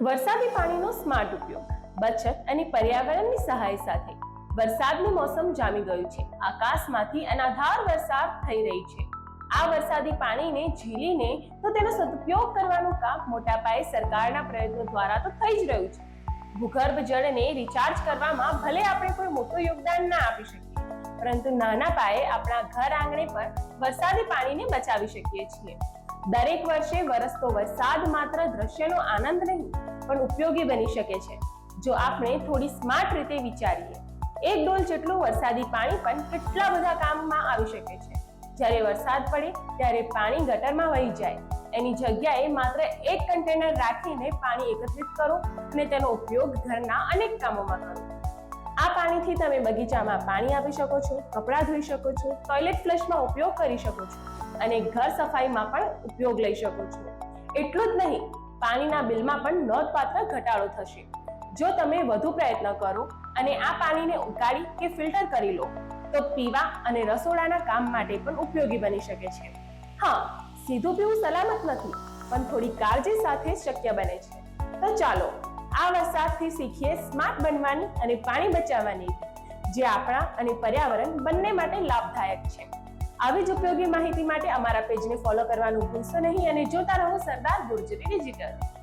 વરસાદી પાણીનો સ્માર્ટ ઉપયોગ, બચત અને પર્યાવરણની સહાય સાથે. વરસાદનું મોસમ જામી ગયું છે. આકાશમાંથી અનાધાર વરસાદ થઈ રહી છે. આ વરસાદી પાણીને ઝીલીને તો તેનો સદુપયોગ કરવાનું કામ મોટા પાયે સરકારના પ્રયત્નો દ્વારા તો થઈ જ રહ્યું છે. ભૂગર્ભ જળને રિચાર્જ કરવામાં ભલે આપણે કોઈ મોટું યોગદાન ના આપી શકીએ, પરંતુ નાના પાયે આપણા ઘર આંગણે પર વરસાદી પાણીને બચાવી શકીએ છીએ. દરેક વર્ષે વરસતો વરસાદ માત્ર દ્રશ્યનો આનંદ નહીં, પણ ઉપયોગી બની શકે છે. જો આપણે થોડી સ્માર્ટ રીતે વિચારીએ, એક ડોલ જેટલું વરસાદી પાણી પણ કેટલા બધા કામમાં આવી શકે છે. જ્યારે વરસાદ પડે, ત્યારે પાણી ગટરમાં વહી જાય. એની જગ્યાએ માત્ર એક કન્ટેનર રાખીને પાણી એકત્રિત કરો અને તેનો ઉપયોગ ઘરના અનેક કામોમાં કરો. આ પાણીથી તમે બગીચામાં પાણી આપી શકો છો, કપડાં ધોઈ શકો છો, ટોયલેટ ફ્લશમાં ઉપયોગ કરી શકો છો. અને ઘર સફાઈમાં પણ ઉપયોગ લઈ શકો છો. એટલું જ નહીં, પાણીના બિલમાં પણ નોંધપાત્ર ઘટાડો થશે. જો તમે વધુ પ્રયત્ન કરો અને આ પાણીને ઉકાળી કે ફિલ્ટર કરી લો, તો પીવા અને રસોડાના કામ માટે પણ ઉપયોગી બની શકે છે. હા, સીધું પીવું સલામત નથી, પણ થોડી કાળજી સાથે શક્ય બને છે. તો ચાલો, આ વરસાદથી શીખીએ સ્માર્ટ બનવાની અને પાણી બચાવવાની જે આપણા અને પર્યાવરણ બંને માટે લાભદાયક છે. આવી જ ઉપયોગી માહિતી માટે અમારા પેજને ફોલો કરવાનું ભૂલશો નહીં અને જોતા રહો સરદાર ગુર્જરી ડિજિટલ